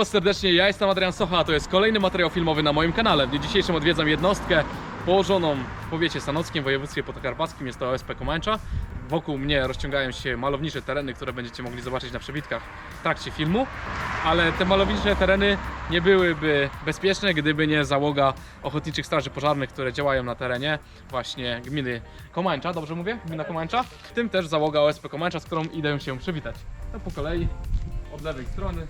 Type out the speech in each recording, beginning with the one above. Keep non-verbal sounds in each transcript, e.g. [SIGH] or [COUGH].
Was serdecznie, ja jestem Adrian Socha, a to jest kolejny materiał filmowy na moim kanale. W dniu dzisiejszym odwiedzam jednostkę położoną w powiecie sanockim, w województwie podkarpackim, jest to OSP Komańcza. Wokół mnie rozciągają się malownicze tereny, które będziecie mogli zobaczyć na przebitkach w trakcie filmu, ale te malownicze tereny nie byłyby bezpieczne, gdyby nie załoga ochotniczych straży pożarnych, które działają na terenie właśnie gminy Komańcza, dobrze mówię? Gmina Komańcza? W tym też załoga OSP Komańcza, z którą idę się przywitać. To po kolei, od lewej strony.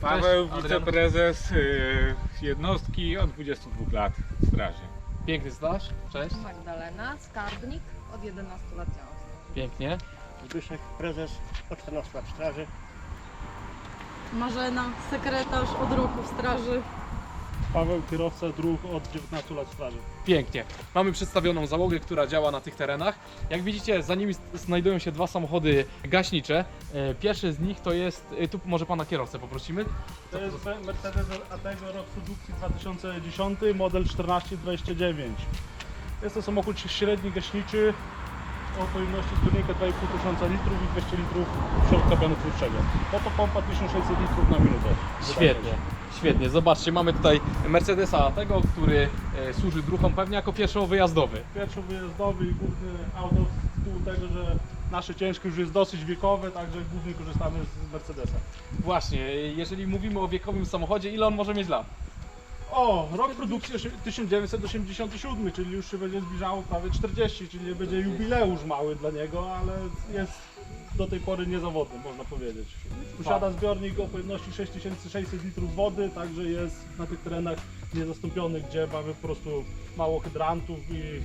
Paweł, Cześć, Adrian. wiceprezes y, jednostki od 22 lat w straży. Piękny staż, cześć. Magdalena, skarbnik, od 11 lat działam. Pięknie. Zbyszek, prezes od 14 lat straży. Marzena, sekretarz od roku w straży. Paweł, kierowca dróg od 19 lat straży. Pięknie. Mamy przedstawioną załogę, która działa na tych terenach. Jak widzicie, za nimi znajdują się dwa samochody gaśnicze. E, Pierwszy z nich to jest, e, tu może pana kierowcę poprosimy. To jest Mercedes Atego rok produkcji 2010, model 1429. Jest to samochód średni gaśniczy o pojemności zbiornika 2,5 tysiąca litrów i 200 litrów środka pianu twórczego. Oto pompa 1600 litrów na minutę. Świetnie, świetnie. Zobaczcie, mamy tutaj Mercedesa tego, który e, służy druhom pewnie jako pierwszowyjazdowy. Pierwszy wyjazdowy i główny auto z tytułu tego, że nasze ciężkie już jest dosyć wiekowe, także głównie korzystamy z Mercedesa. Właśnie, e, jeżeli mówimy o wiekowym samochodzie, ile on może mieć lat? O, rok produkcji osie- 1987, czyli już się będzie zbliżało prawie 40, czyli będzie jubileusz mały dla niego, ale jest do tej pory niezawodny, można powiedzieć. Posiada zbiornik o pojemności 6600 litrów wody, także jest na tych terenach niezastąpiony, gdzie mamy po prostu mało hydrantów i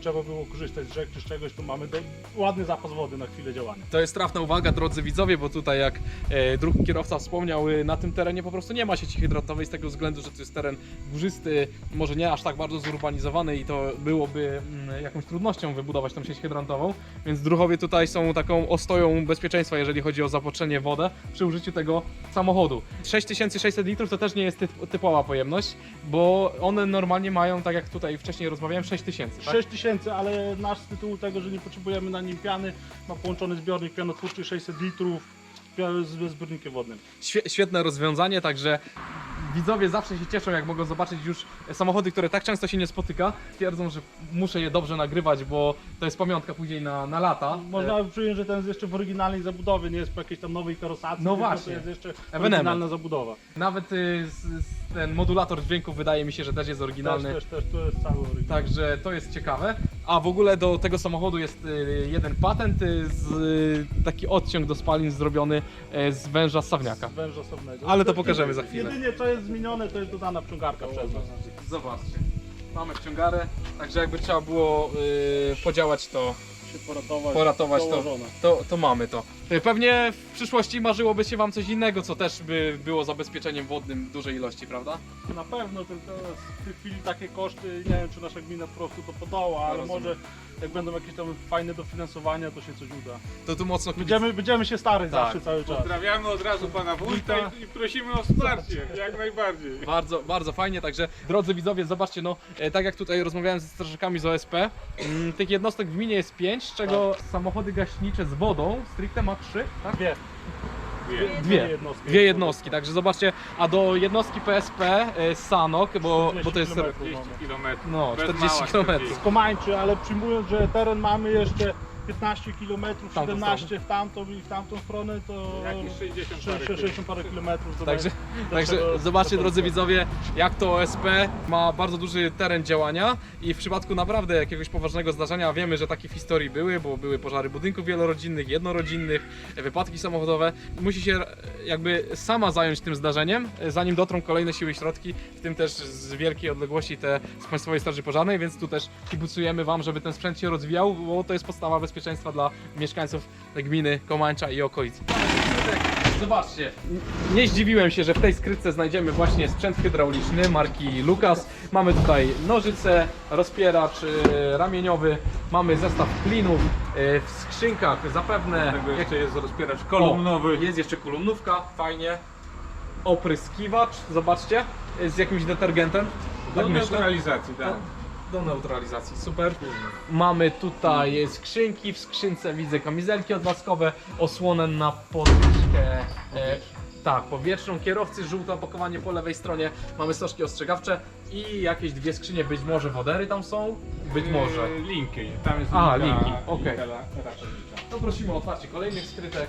trzeba było korzystać z rzek czy z czegoś, to mamy do, ładny zapas wody na chwilę działania. To jest trafna uwaga, drodzy widzowie, bo tutaj jak e, drugi kierowca wspomniał, e, na tym terenie po prostu nie ma sieci hydratowej z tego względu, że to jest teren górzysty, może nie aż tak bardzo zurbanizowany i to byłoby mm, jakąś trudnością wybudować tą sieć hydrantową, więc druhowie tutaj są taką ostoją bezpieczeństwa, jeżeli chodzi o zapotrzenie wodę przy użyciu tego samochodu. 6600 litrów to też nie jest typ, typowa pojemność, bo one normalnie mają, tak jak tutaj wcześniej rozmawiałem, 6000, tak? 6000, ale nasz z tytułu tego, że nie potrzebujemy na nim piany, ma połączony zbiornik pianotwórczy 600 litrów pia- z ze zbiornikiem wodnym. Świe- świetne rozwiązanie, także widzowie zawsze się cieszą, jak mogą zobaczyć już samochody, które tak często się nie spotyka. Twierdzą, że muszę je dobrze nagrywać, bo to jest pamiątka później na, na lata. Można przyjąć, że ten jest jeszcze w oryginalnej zabudowie, nie jest po jakiejś tam nowej karosacji, No tylko właśnie. to jest jeszcze Ewenement. oryginalna zabudowa. Nawet y, z, z ten modulator dźwięku wydaje mi się, że też jest oryginalny. Też, też, też to jest cały oryginał. Także to jest ciekawe. A w ogóle do tego samochodu jest y, jeden patent, y, z, y, taki odciąg do spalin zrobiony y, z węża ssawniaka. Z węża osobnego. Ale to pokażemy za chwilę. Jedynie co jest zmienione, to jest dodana wciągarka przez nas. Zobaczcie. Mamy wciągarę, także jakby trzeba było y, podziałać to Się poratować, poratować to, to, to mamy to. Y, Pewnie w przyszłości marzyłoby się Wam coś innego, co też by było zabezpieczeniem wodnym dużej ilości, prawda? Na pewno, tylko w tej chwili takie koszty, nie wiem czy nasza gmina po prostu to podoła, ale rozumiem. może jak będą jakieś tam fajne dofinansowania, to się coś uda. To tu mocno Będziemy, będziemy się starać Tak. zawsze cały czas. Pozdrawiamy od razu pana wójta i, i prosimy o wsparcie, jak najbardziej. Bardzo, bardzo fajnie, także drodzy widzowie, zobaczcie, no e, tak jak tutaj rozmawiałem ze strażakami z OSP, mm, tych jednostek w gminie jest 5, z czego samochody gaśnicze z wodą stricte ma 3, tak? Dwie. Wie. Dwie. jednostki. Dwie jednostki, także zobaczcie, a do jednostki PSP e, Sanok, bo, bo to jest 40 40 km. no, Bez 40 mała km. Z Komańczy, ale przyjmując, że teren mamy jeszcze 15 km, tamtą 17 w tamtą i w tamtą stronę, to Jakieś 60 parę 60, 60 parę kilometrów. Także, będzie- także czego- zobaczcie do drodzy widzowie, jak to OSP ma bardzo duży teren działania i w przypadku naprawdę jakiegoś poważnego zdarzenia wiemy, że takie w historii były, bo były pożary budynków wielorodzinnych, jednorodzinnych, wypadki samochodowe. Musi się jakby sama zająć tym zdarzeniem, zanim dotrą kolejne siły i środki, w tym też z wielkiej odległości te z Państwowej Straży Pożarnej, więc tu też kibicujemy Wam, żeby ten sprzęt się rozwijał, bo to jest podstawa bezpieczeństwa dla mieszkańców gminy Komańcza i okolic. Zobaczcie, nie zdziwiłem się, że w tej skrytce znajdziemy właśnie sprzęt hydrauliczny marki Lucas. Mamy tutaj nożyce, rozpieracz e, ramieniowy, mamy zestaw klinów, e, w skrzynkach zapewne Tego jak- jeszcze jest rozpieracz kolumnowy. o, jest jeszcze kolumnówka, fajnie. Opryskiwacz, zobaczcie, z jakimś detergentem. Do Tak neutralizacji, tak. Do neutralizacji, super. Mamy tutaj skrzynki, w skrzynce widzę kamizelki odlaskowe, osłonę na podwyżkę, e, Tak, powietrzną kierowcy, żółte opakowanie po lewej stronie, mamy stożki ostrzegawcze i jakieś dwie skrzynie, być może wodery tam są, być może. Yy, Linki, tam jest A, linka, linki, okej. linka la- ratownicza. To prosimy o otwarcie kolejnych skrytek.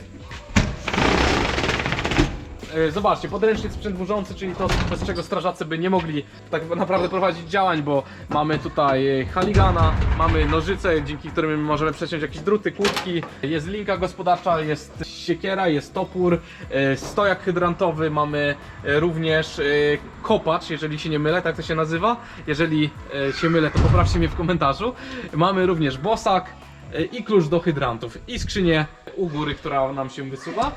E, Zobaczcie, podręczny sprzęt burzący, czyli to, bez czego strażacy by nie mogli tak naprawdę prowadzić działań, bo mamy tutaj e, haligana, mamy nożyce, dzięki którym możemy przeciąć jakieś druty, kłódki, jest linka gospodarcza, jest siekiera, jest topór, e, stojak hydrantowy, mamy również kopacz, jeżeli się nie mylę, tak to się nazywa. Jeżeli się mylę, to poprawcie mnie w komentarzu. Mamy również bosak, i klucz do hydrantów i skrzynię u góry, która nam się wysuwa.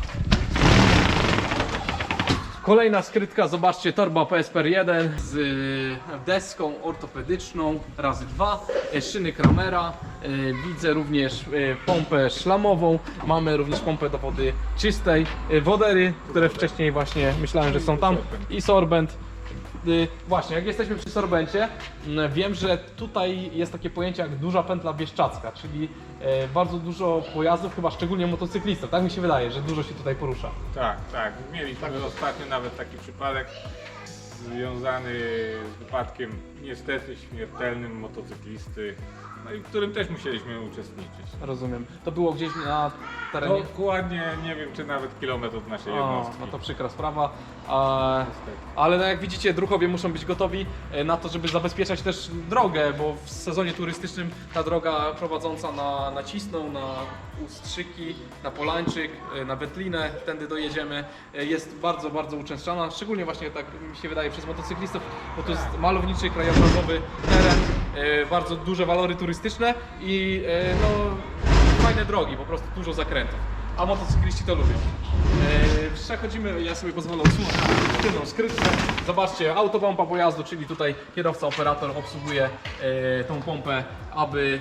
Kolejna skrytka, zobaczcie, torba PSPR 1 z y, deską ortopedyczną razy dwa, e, szyny Kramera, e, widzę również e, pompę szlamową, mamy również pompę do wody czystej, e, wodery, które wcześniej właśnie myślałem, że są tam. I sorbent. Y, Właśnie, jak jesteśmy przy sorbencie, m, wiem, że tutaj jest takie pojęcie jak duża pętla bieszczacka, czyli e, bardzo dużo pojazdów, chyba szczególnie motocyklistów, tak mi się wydaje, że dużo się tutaj porusza. Tak, tak. Mieliśmy ostatnio nawet taki przypadek związany z wypadkiem niestety śmiertelnym motocyklisty, no i w którym też musieliśmy uczestniczyć. Rozumiem. To było gdzieś na terenie. Dokładnie nie wiem czy nawet kilometr od naszej O, jednostki. no to przykra sprawa. A, ale no jak widzicie, druhowie muszą być gotowi e, na to, żeby zabezpieczać też drogę, bo w sezonie turystycznym ta droga prowadząca na, na Cisną, na Ustrzyki, na Polańczyk, e, na Wetlinę, tędy dojedziemy, e, jest bardzo, bardzo uczęszczana, szczególnie właśnie tak mi się wydaje przez motocyklistów, bo to jest malowniczy, krajobrazowy teren, e, bardzo duże walory turystyczne i e, no, fajne drogi, po prostu dużo zakrętów. A motocykliści to lubią. E, przechodzimy, ja sobie pozwolę odsunąć tylną skrytkę. Zobaczcie, autopompa pojazdu, czyli tutaj kierowca, operator obsługuje e, tą pompę, aby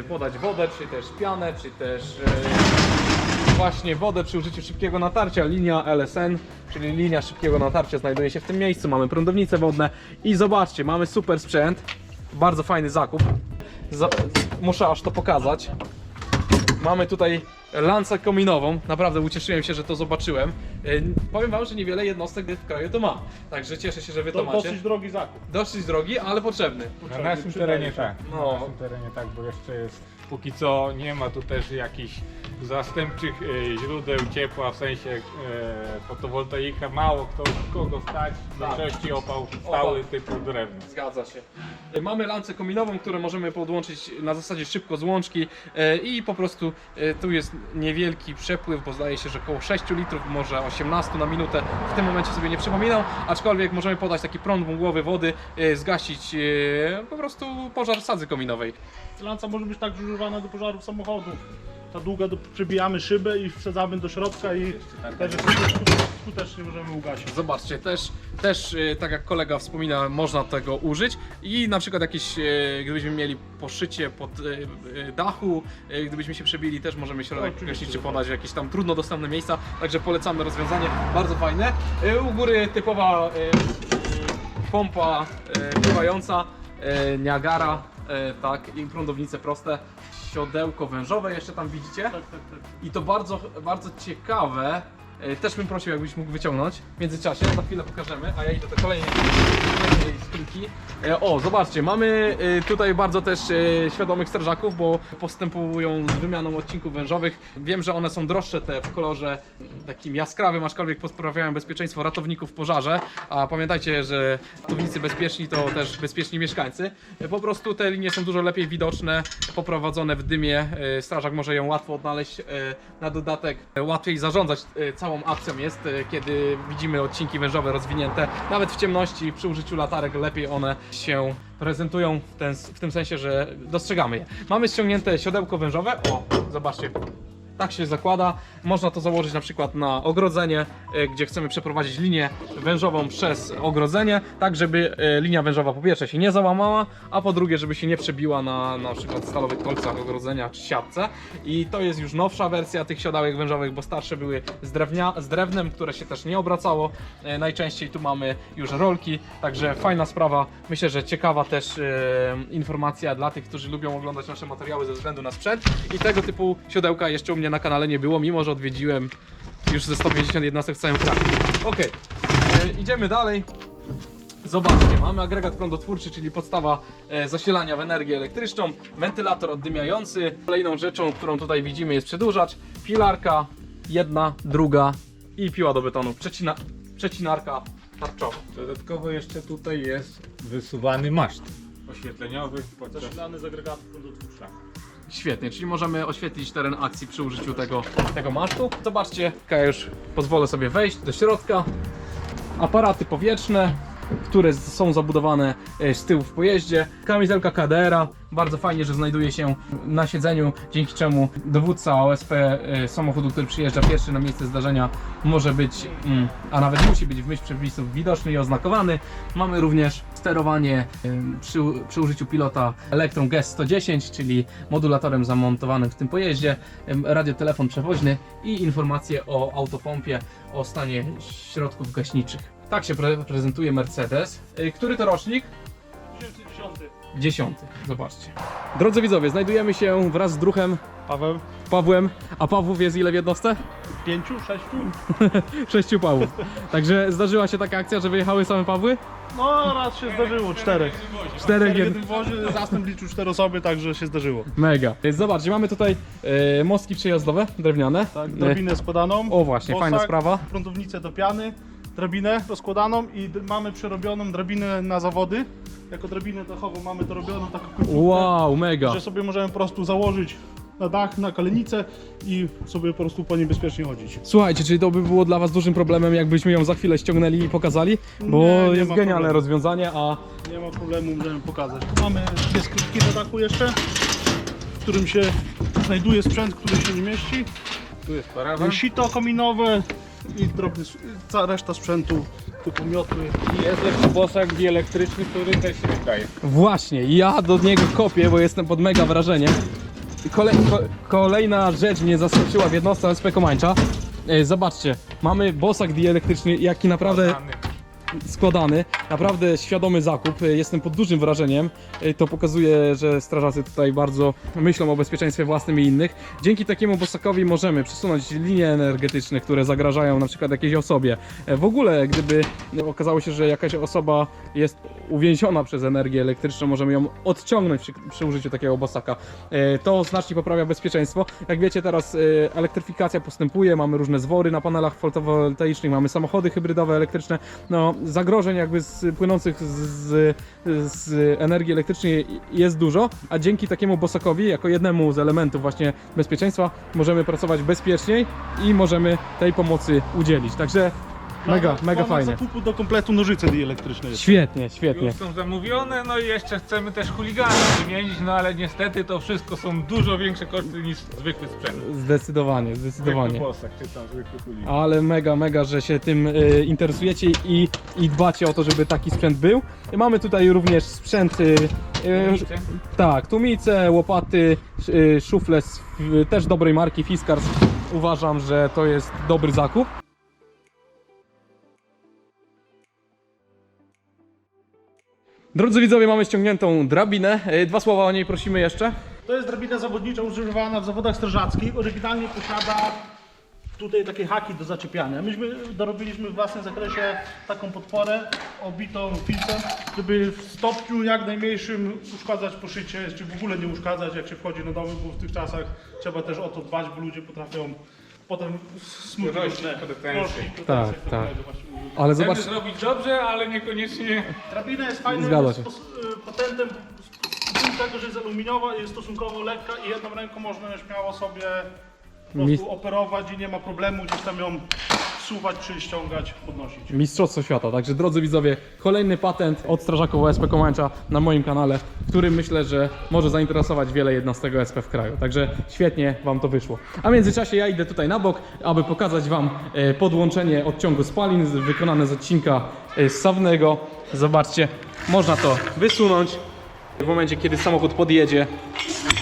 e, podać wodę, czy też pianę, czy też e, właśnie wodę przy użyciu szybkiego natarcia. Linia LSN, czyli linia szybkiego natarcia znajduje się w tym miejscu. Mamy prądownice wodne i zobaczcie, mamy super sprzęt. Bardzo fajny zakup. Za muszę aż to pokazać. Mamy tutaj lancę kominową. Naprawdę ucieszyłem się, że to zobaczyłem. E, Powiem wam, że niewiele jednostek w kraju to ma. Także cieszę się, że wy to To macie. dosyć drogi zakup. Dosyć drogi, ale potrzebny. Na naszym terenie tak. No. Na naszym terenie tak, bo jeszcze jest. Póki co nie ma tu też jakichś zastępczych e, źródeł ciepła, w sensie e, fotowoltaika. Mało kto kogo stać, w Tak. większości opał stały typu drewno. Zgadza się. E, Mamy lancę kominową, którą możemy podłączyć na zasadzie szybko z łączki e, i po prostu tu jest niewielki przepływ, bo zdaje się, że około 6 litrów, może 18 na minutę. W tym momencie sobie nie przypominam, aczkolwiek możemy podać taki prąd wągłowy wody, zgasić po prostu pożar sadzy kominowej. Lanca może być także używana do pożarów samochodów. Ta długa, do, przybijamy szybę i wsadzamy do środka i także skutecznie możemy ugasić. Zobaczcie, też, też e, tak jak kolega wspomina, można tego użyć i na przykład jakieś, e, gdybyśmy mieli poszycie pod e, dachu, gdybyśmy się przebili, też możemy środek Oczywiście, gaśniczy że podać w jakieś tam trudno dostępne miejsca, także polecamy rozwiązanie, bardzo fajne. U góry typowa pompa pływająca, Niagara, e, tak, i prądownice proste, siodełko wężowe jeszcze tam widzicie. Tak, tak, tak. I to bardzo, bardzo ciekawe. E, Też bym prosił, jakbyś mógł wyciągnąć w międzyczasie, za chwilę pokażemy, a ja idę do kolejnej, E, O, zobaczcie, mamy e, tutaj bardzo też e, świadomych strażaków, bo postępują z wymianą odcinków wężowych. Wiem, że one są droższe te w kolorze takim jaskrawym, aczkolwiek poprawiają bezpieczeństwo ratowników w pożarze. A pamiętajcie, że ratownicy bezpieczni to też bezpieczni mieszkańcy. E, Po prostu te linie są dużo lepiej widoczne, poprowadzone w dymie. Strażak może ją łatwo odnaleźć. Na dodatek łatwiej zarządzać całą akcją jest, kiedy widzimy odcinki wężowe rozwinięte. Nawet w ciemności, przy użyciu latarek lepiej one się prezentują w, ten, w tym sensie, że dostrzegamy je. Mamy ściągnięte siodełko wężowe. O, zobaczcie. Tak się zakłada. Można to założyć na przykład na ogrodzenie, e, gdzie chcemy przeprowadzić linię wężową przez ogrodzenie, tak żeby e, linia wężowa po pierwsze się nie załamała, a po drugie, żeby się nie przebiła na na przykład stalowych kolcach ogrodzenia czy siatce. I to jest już nowsza wersja tych siodełek wężowych, bo starsze były z, drewnia, z drewnem, które się też nie obracało. E, Najczęściej tu mamy już rolki, także fajna sprawa. Myślę, że ciekawa też informacja dla tych, którzy lubią oglądać nasze materiały ze względu na sprzęt. I tego typu siodełka jeszcze u mnie na kanale nie było, mimo że odwiedziłem już ze 150 jednostek w całym kraju. Okej, e, idziemy dalej. Zobaczcie, mamy agregat prądotwórczy, czyli podstawa e, zasilania w energię elektryczną, wentylator oddymiający. Kolejną rzeczą, którą tutaj widzimy jest przedłużacz, pilarka, jedna, druga i piła do betonu, Przecina, przecinarka tarczowa. Dodatkowo jeszcze tutaj jest wysuwany maszt oświetleniowy podczas Zasilany z agregatów prądotwórczych. Świetnie, czyli możemy oświetlić teren akcji przy użyciu tego, tego masztu. Zobaczcie, ja już pozwolę sobie wejść do środka. Aparaty powietrzne, które są zabudowane e, z tyłu w pojeździe. Kamizelka KDR-a, bardzo fajnie, że znajduje się na siedzeniu, dzięki czemu dowódca OSP e, samochodu, który przyjeżdża pierwszy na miejsce zdarzenia może być, mm, a nawet musi być w myśl przepisów widoczny i oznakowany. Mamy również sterowanie przy, przy użyciu pilota Electron GES 110, czyli modulatorem zamontowanym w tym pojeździe, radiotelefon przewoźny i informacje o autopompie, o stanie środków gaśniczych. Tak się pre prezentuje Mercedes. Y, Który to rocznik? 2010. Dziesiąty. Zobaczcie. Drodzy widzowie, znajdujemy się wraz z druhem Paweł? Pawłem. A Pawłów jest ile w jednostce? Pięciu? Sześciu? [LAUGHS] Sześciu Pawłów. Także zdarzyła się taka akcja, że wyjechały same Pawły? No raz się zdarzyło, czterech. Czterech w jed... jednym wozie, zastęp liczył cztery osoby, także się zdarzyło. Mega. Więc zobaczcie, mamy tutaj e, mostki przejazdowe, drewniane. Tak, E, drabinę składaną. O właśnie, fajna sprawa. Prądownicę do piany, drabinę rozkładaną i d- mamy przerobioną drabinę na zawody. Jako drabinę dachową mamy to robioną taką Wow, mega. że sobie możemy po prostu założyć na dach, na kalenicę i sobie po prostu po niej bezpiecznie chodzić. Słuchajcie, czyli to by było dla was dużym problemem, jakbyśmy ją za chwilę ściągnęli i pokazali? Bo Nie, nie jest genialne problemu. rozwiązanie, a Nie ma problemu, możemy pokazać. Mamy dwie skrytki na dachu jeszcze, w którym się znajduje sprzęt, który się nie mieści. Tu jest parawan. Sito kominowe i drobny, s- cała reszta sprzętu, typu miotły. I jest jeszcze bosak dielektryczny, który też się wydaje. Właśnie, ja do niego kopię, bo jestem pod mega wrażeniem. Kole, ko, kolejna rzecz mnie zaskoczyła w jednostce SP Komańcza. E, Zobaczcie, mamy bosak dielektryczny, jaki naprawdę składany, naprawdę świadomy zakup. E, Jestem pod dużym wrażeniem. E, To pokazuje, że strażacy tutaj bardzo myślą o bezpieczeństwie własnym i innych. Dzięki takiemu bosakowi możemy przesunąć linie energetyczne, które zagrażają na przykład jakiejś osobie. E, W ogóle, gdyby okazało się, że jakaś osoba jest uwięziona przez energię elektryczną, możemy ją odciągnąć przy, przy użyciu takiego bosaka. E, To znacznie poprawia bezpieczeństwo. Jak wiecie, teraz e, elektryfikacja postępuje, mamy różne zwory na panelach fotowoltaicznych, mamy samochody hybrydowe, elektryczne. No, zagrożeń jakby z, płynących z, z energii elektrycznej jest dużo, a dzięki takiemu bosakowi, jako jednemu z elementów właśnie bezpieczeństwa, możemy pracować bezpieczniej i możemy tej pomocy udzielić. Także mega, mega mamy fajnie. zakupu do kompletu nożyce dielektryczne jest. Świetnie, świetnie. Już są zamówione, no i jeszcze chcemy też chuligany wymienić, no ale niestety to wszystko są dużo większe koszty niż zwykły sprzęt. Zdecydowanie, zdecydowanie. Zwykły bosak, czy tam zwykły chuligan. Ale mega, mega, że się tym e, interesujecie i, i dbacie o to, żeby taki sprzęt był. Mamy tutaj również sprzęt. e, Tłumice. tak, tumice, łopaty, sz- e, szufle z też dobrej marki Fiskars. Uważam, że to jest dobry zakup. Drodzy widzowie, mamy ściągniętą drabinę. E, Dwa słowa o niej prosimy jeszcze. To jest drabina zawodnicza używana w zawodach strażackich. Oryginalnie posiada tutaj takie haki do zaczepiania. Myśmy dorobiliśmy w własnym zakresie taką podporę obitą filcem, żeby w stopniu jak najmniejszym uszkadzać poszycie, czy w ogóle nie uszkadzać jak się wchodzi na domy, bo w tych czasach trzeba też o to dbać, bo ludzie potrafią potem Rośnie pretensje. Tak, tak. Ale Chcemy zobacz, zrobić dobrze, ale niekoniecznie Drabina jest fajnym Zgadza się. spos- y, patentem z punktu tego, że jest aluminiowa, jest stosunkowo lekka i jedną ręką można ją śmiało sobie po prostu operować i nie ma problemu gdzieś tam ją wsuwać czy ściągać, podnosić. Mistrzostwo świata. Także drodzy widzowie, kolejny patent od strażaków OSP Komańcza na moim kanale, który myślę, że może zainteresować wiele jednostek OSP w kraju. Także świetnie Wam to wyszło. A w międzyczasie ja idę tutaj na bok, aby pokazać Wam e, podłączenie odciągu spalin wykonane z odcinka e, ssawnego. Zobaczcie, można to wysunąć w momencie, kiedy samochód podjedzie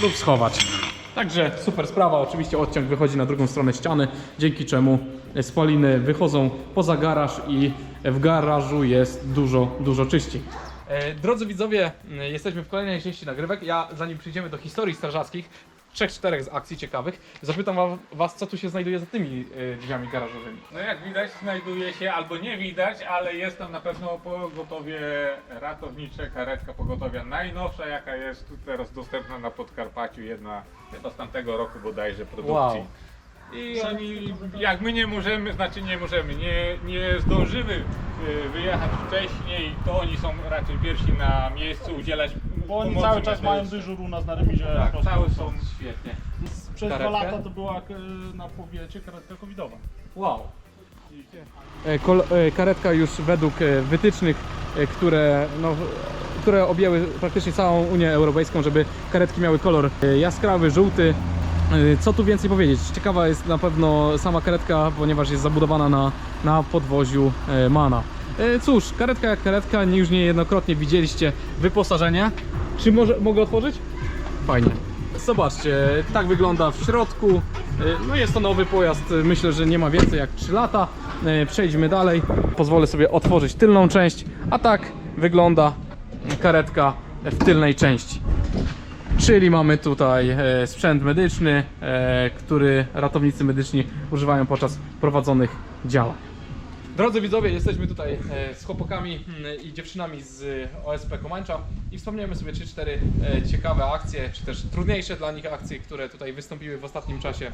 lub schować. Także super sprawa, oczywiście odciąg wychodzi na drugą stronę ściany, dzięki czemu spaliny wychodzą poza garaż i w garażu jest dużo, dużo czyściej. E, Drodzy widzowie, m, jesteśmy w kolejnej części nagrywek. Ja zanim przejdziemy do historii strażackich, trzech, czterech z akcji ciekawych. Zapytam wa- was, co tu się znajduje za tymi e, drzwiami garażowymi. No jak widać znajduje się, albo nie widać, ale jest tam na pewno pogotowie ratownicze, karetka pogotowia najnowsza jaka jest teraz dostępna na Podkarpaciu, jedna chyba z tamtego roku bodajże produkcji. Wow. I oni, jak my nie możemy, znaczy nie możemy, nie, nie zdążymy y, wyjechać wcześniej, to oni są raczej pierwsi na miejscu udzielać Bo oni cały czas mają dyżur u nas na remizie. Tak, prostu. cały są Świetnie. Przez dwa Karetkę? lata to była e, na powiecie karetka covidowa. Wow. E, karetka już według e, wytycznych, e, które, no, w- które objęły praktycznie całą Unię Europejską, żeby karetki miały kolor e, jaskrawy, żółty. E, Co tu więcej powiedzieć? Ciekawa jest na pewno sama karetka, ponieważ jest zabudowana na, na podwoziu e, Mana. E, Cóż, karetka jak karetka, już niejednokrotnie widzieliście wyposażenie. Czy może, mogę otworzyć? Fajnie. Zobaczcie, tak wygląda w środku. E, No jest to nowy pojazd, myślę, że nie ma więcej jak 3 lata. E, Przejdźmy dalej. Pozwolę sobie otworzyć tylną część, a tak wygląda karetka w tylnej części. Czyli mamy tutaj e, sprzęt medyczny, e, który ratownicy medyczni używają podczas prowadzonych działań. Drodzy widzowie, jesteśmy tutaj e, z chłopakami mm, i dziewczynami z OSP Komańcza i wspomniemy sobie 3-4 e, ciekawe akcje, czy też trudniejsze dla nich akcje, które tutaj wystąpiły w ostatnim czasie,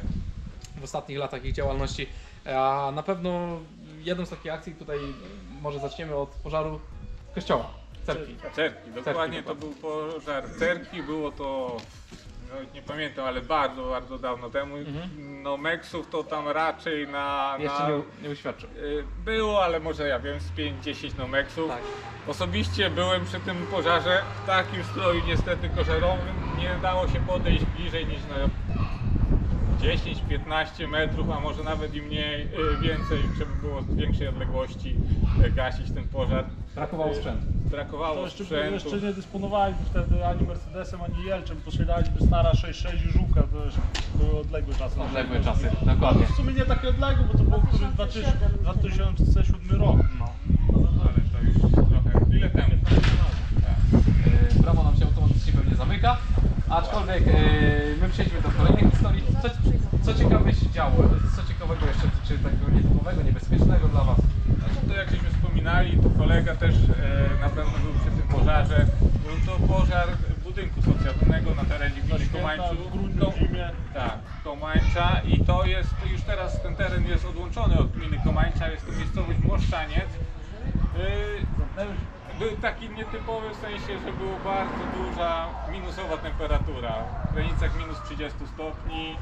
w ostatnich latach ich działalności. A na pewno jedną z takich akcji tutaj może zaczniemy od pożaru kościoła, cerkwi. Cerki, dokładnie to był pożar cerki, było to, nie pamiętam, ale bardzo, bardzo dawno temu. No Meksów to tam raczej na... Jeszcze na nie, nie uświadczył. y, było, ale może ja wiem, z 5-10 Nomeksów. Tak. Osobiście byłem przy tym pożarze w takim stroju niestety kożarowym, nie dało się podejść bliżej niż na 10-15 metrów, a może nawet i mniej, y, więcej, żeby było z większej odległości y, gasić ten pożar. Brakowało Y, sprzętu. Brakowało To jeszcze, sprzętu. jeszcze nie dysponowaliśmy wtedy ani Mercedesem, ani Jelczem. Posiadaliśmy Snara 6.6 i Żuka. To już były odległe czasy. Odległe czasy, dokładnie. W sumie nie takie odległe, bo to był który 2000 2007 rok. No. Ale to już trochę chwilę temu. E, Brawo nam się automatycznie pewnie zamyka. Aczkolwiek e, my przejdźmy do kolejnej historii. Co, co ciekawe się działo? Co ciekawego jeszcze, czy takiego nietypowego, niebezpiecznego dla Was? Znaczy to jak żeśmy wspominali, to kolega też e, na pewno był przy tym pożarze. Był to pożar budynku socjalnego na terenie gminy Komańczu. Tak, Komańcza i to jest, już teraz ten teren jest odłączony od gminy Komańcza, jest to miejscowość Moszczaniec. Yy, Był taki nietypowy w sensie, że było bardzo duża minusowa temperatura, w granicach minus 30 stopni.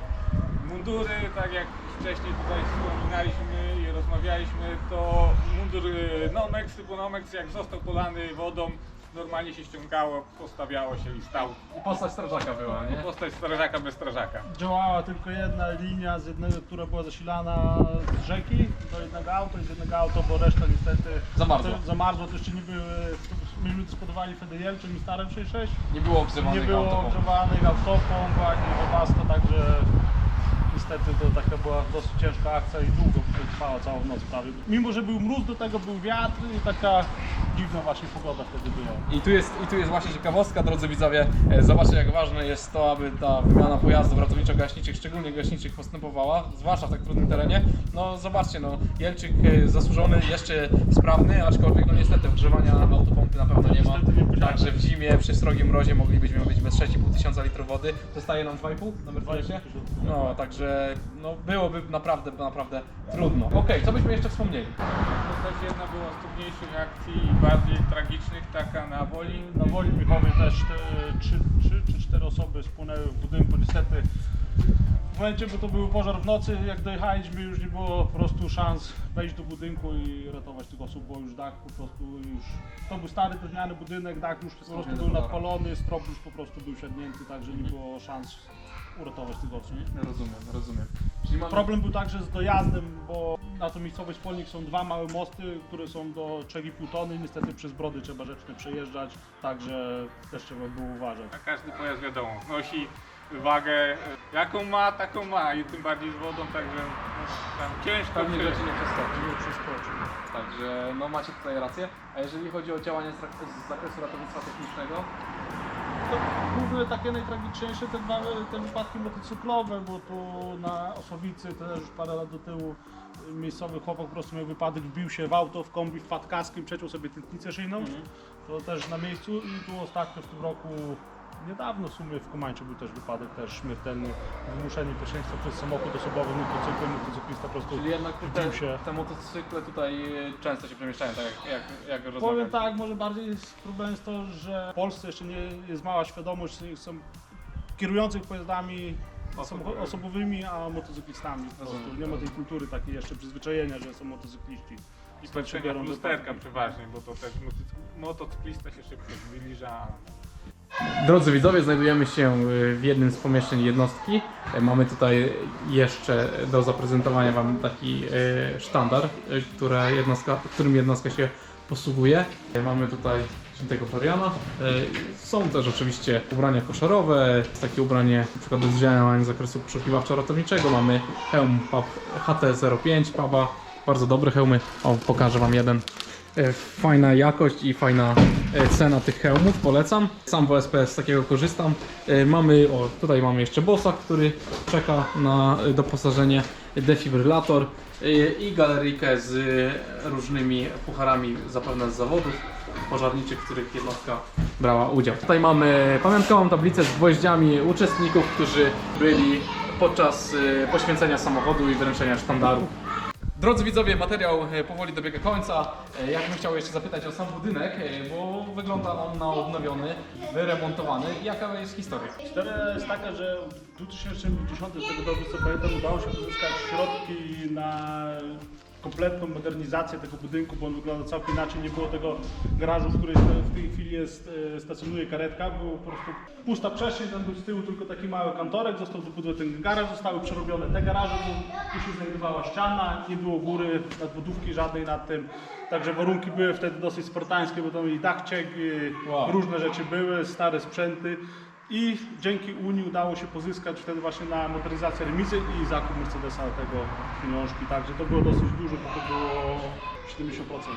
Mundury, tak jak wcześniej tutaj wspominaliśmy i rozmawialiśmy, to mundur yy, Nomex, typu Nomex, jak został polany wodą, normalnie się ściągało, postawiało się i stał. I postać strażaka była, nie? Postać strażaka bez strażaka. Działała tylko jedna linia, z jednego, która była zasilana z rzeki do jednego auta i z jednego auta, bo reszta niestety Zamarzła. to- zamarzła. To jeszcze nie były, myśmy dysponowali wtedy Jelczem i starym 6.6. Nie było Nie ogrzewanych było autopompów. ogrzewanych autopomp ani wodasto, także niestety to taka była dosyć ciężka akcja i długo trwała całą noc prawie. Mimo, że był mróz, do tego był wiatr i taka dziwna właśnie pogoda wtedy była. I tu, jest, I tu jest właśnie ciekawostka, drodzy widzowie. E, Zobaczcie, jak ważne jest to, aby ta wymiana pojazdów ratowniczo-gaśniczych, szczególnie gaśniczych, postępowała, zwłaszcza w tak trudnym terenie. No zobaczcie, no Jelczyk e, zasłużony, jeszcze sprawny, aczkolwiek no niestety ogrzewania autopompy na pewno nie ma. Niestety nie posiada. Także w zimie przy strogim mrozie moglibyśmy być bez 6,5 tysiąca litrów wody. Zostaje nam 2,5 na Mercedesie? 2,5 No, także no, byłoby naprawdę, naprawdę trudno. Okej, co byśmy jeszcze wspomnieli? To też jedna była z trudniejszych akcji i bardziej tragicznych, taka na woli. Na Woli Michowej też te 3, 3 czy 4 osoby spłynęły w budynku. Niestety w momencie, bo to był pożar w nocy, jak dojechaliśmy już nie było po prostu szans wejść do budynku i ratować tych osób, bo już dach po prostu już... To był stary drewniany budynek, dach już po prostu był nadpalony, strop już po prostu był siadnięty, także nie było szans uratować tych osób. Rozumiem, rozumiem. Problem był także z dojazdem, bo na to miejscowość Spolnik są dwa małe mosty, które są do 3,5 tony. Niestety przez brody trzeba rzecznie przejeżdżać, także też trzeba było uważać. A każdy pojazd wiadomo, nosi wagę jaką ma, taką ma i tym bardziej z wodą, także no, tam ciężko Pewnie rzeczy nie przeskoczy. Nie przeskoczył. Także no macie tutaj rację. A jeżeli chodzi o działania z, rak- z zakresu ratownictwa technicznego, to główne takie najtragiczniejsze te, dwa, te wypadki motocyklowe, bo tu na Osowicy też już parę lat do tyłu miejscowy chłopak po prostu miał wypadek, wbił się w auto, w kombi, wpadł kaskiem, przeciął sobie tętnicę szyjną. To też na miejscu i tu ostatnio w tym roku, niedawno w sumie w Komańczy był też wypadek też śmiertelny, wymuszenie pierwszeństwa przez samochód osobowy, motocykl, motocyklista po prostu Czyli jednak te, wbił się. te motocykle tutaj e, często się przemieszczają, tak jak, jak, jak Powiem rozmawialiśmy. tak, może bardziej jest problem jest to, że w Polsce jeszcze nie jest mała świadomość są kierujących pojazdami samocho- osobowymi, a motocyklistami po prostu. Rozumiem. Nie ma tej kultury takiej jeszcze przyzwyczajenia, że są motocykliści. I Stąd się biorą patrzenia lusterka wypadki. przeważnie, bo to też motocy- motocyklista się szybko zbliża. Drodzy widzowie, znajdujemy się y, w jednym z pomieszczeń jednostki. E, Mamy tutaj jeszcze do zaprezentowania Wam taki e, sztandar, e, która jednostka, którym jednostka się posługuje. E, Mamy tutaj świętego Floriana. E, Są też oczywiście ubrania koszarowe, takie ubranie przykład do z zakresu poszukiwawczo-ratowniczego. Mamy hełm PAP HT05 PABA, bardzo dobre hełmy. O, pokażę Wam jeden. Fajna jakość i fajna cena tych hełmów, polecam. Sam w OSP z takiego korzystam. E, Mamy, o tutaj mamy jeszcze bossa, który czeka na e, doposażenie, defibrylator e, i galeryjkę z e, różnymi pucharami zapewne z zawodów pożarniczych, w których jednostka brała udział. Tutaj mamy pamiątkową tablicę z gwoździami uczestników, którzy byli podczas e, poświęcenia samochodu i wręczenia sztandaru. Drodzy widzowie, materiał e, powoli dobiega końca. E, Ja bym chciał jeszcze zapytać o sam budynek, e, bo wygląda on na odnowiony, wyremontowany. Jaka jest historia? Historia jest taka, że w 2010, z tego dobrze co pamiętam, udało się pozyskać środki na kompletną modernizację tego budynku, bo on wygląda całkiem inaczej. Nie było tego garażu, w którym w tej chwili jest, e, stacjonuje karetka. Było po prostu pusta przestrzeń, tam był z tyłu tylko taki mały kantorek, został dobudowany ten garaż, zostały przerobione te garaże, bo tu się znajdowała ściana, nie było góry, nadbudówki żadnej nad tym. Także warunki były wtedy dosyć spartańskie, bo tam i dach ciekł, i Wow. różne rzeczy były, stare sprzęty. I dzięki Unii udało się pozyskać wtedy właśnie na motoryzację remizy i zakup Mercedesa tego pieniążki. Także to było dosyć dużo, bo to było 70%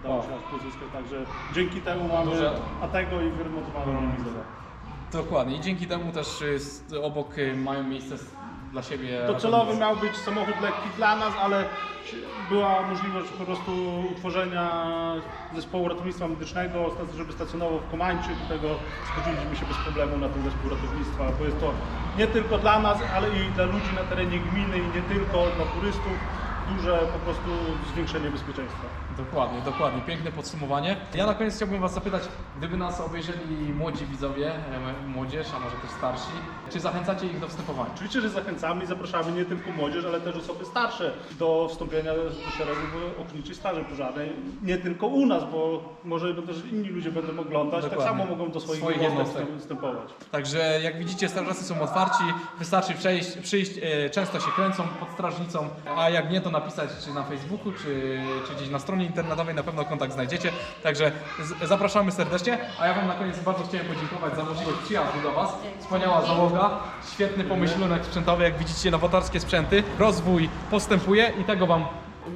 udało się nas pozyskać. Także dzięki temu mamy Duże- a tego i wyremontowaną remizę. Dokładnie i dzięki temu też y, obok y, mają miejsce s- dla siebie. Docelowy miał być samochód lekki dla nas, ale była możliwość po prostu utworzenia zespołu ratownictwa medycznego, żeby stacjonował w Komańczy, tego zgodziliśmy się bez problemu na ten zespół ratownictwa, bo jest to nie tylko dla nas, ale i dla ludzi na terenie gminy i nie tylko dla turystów duże po prostu zwiększenie bezpieczeństwa. Dokładnie, dokładnie. Piękne podsumowanie. Ja na koniec chciałbym Was zapytać, gdyby nas obejrzeli młodzi widzowie, młodzież, a może też starsi, czy zachęcacie ich do wstępowania? Oczywiście, że zachęcamy i zapraszamy nie tylko młodzież, ale też osoby starsze do wstąpienia do szeregów Ochotniczej Straży Pożarnej. Nie tylko u nas, bo może też inni ludzie będą oglądać, Dokładnie. tak samo mogą do swoich, Swoich jednostek jednostek. wstępować. Także jak widzicie, strażacy są otwarci, wystarczy przejść, przyjść, e, często się kręcą pod strażnicą, a jak nie, to napisać czy na Facebooku, czy, czy gdzieś na stronie internetowej, na pewno kontakt znajdziecie. Także zapraszamy serdecznie, a ja Wam na koniec bardzo chciałem podziękować za możliwość przyjazdu do Was. Wspaniała załoga, świetny pomyślunek sprzętowy, jak widzicie, nowotorskie sprzęty. Rozwój postępuje i tego Wam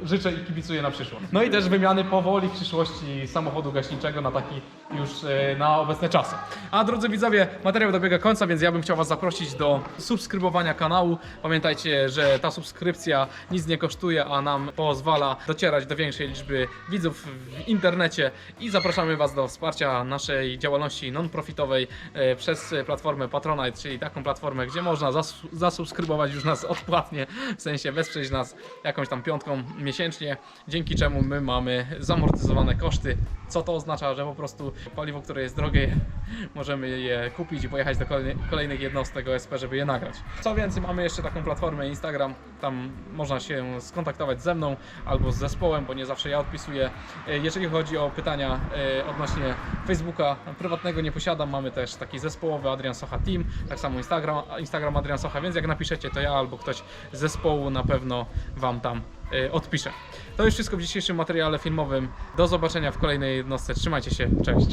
życzę i kibicuję na przyszłość. No i też wymiany powoli w przyszłości samochodu gaśniczego na taki już e, na obecne czasy. A drodzy widzowie, materiał dobiega końca, więc ja bym chciał Was zaprosić do subskrybowania kanału. Pamiętajcie, że ta subskrypcja nic nie kosztuje, a nam pozwala docierać do większej liczby widzów w internecie i zapraszamy Was do wsparcia naszej działalności non-profitowej e, przez platformę Patronite, czyli taką platformę, gdzie można zas- zasubskrybować już nas [LAUGHS] odpłatnie, w sensie wesprzeć nas jakąś tam piątką miesięcznie, dzięki czemu my mamy zamortyzowane koszty. Co to oznacza, że po prostu paliwo, które jest drogie, [LAUGHS] możemy je kupić i pojechać do kolejny- kolejnych jednostek OSP, żeby je nagrać. Co więcej, mamy jeszcze taką platformę Instagram, tam można się skontaktować ze mną albo z zespołem, bo nie zawsze ja odpisuję. E, Jeżeli chodzi o pytania e, odnośnie Facebooka, prywatnego nie posiadam, mamy też taki zespołowy Adrian Socha Team, tak samo Instagram, Instagram Adrian Socha, więc jak napiszecie, to ja albo ktoś z zespołu na pewno Wam tam odpiszę. To już wszystko w dzisiejszym materiale filmowym. Do zobaczenia w kolejnej jednostce. Trzymajcie się, cześć.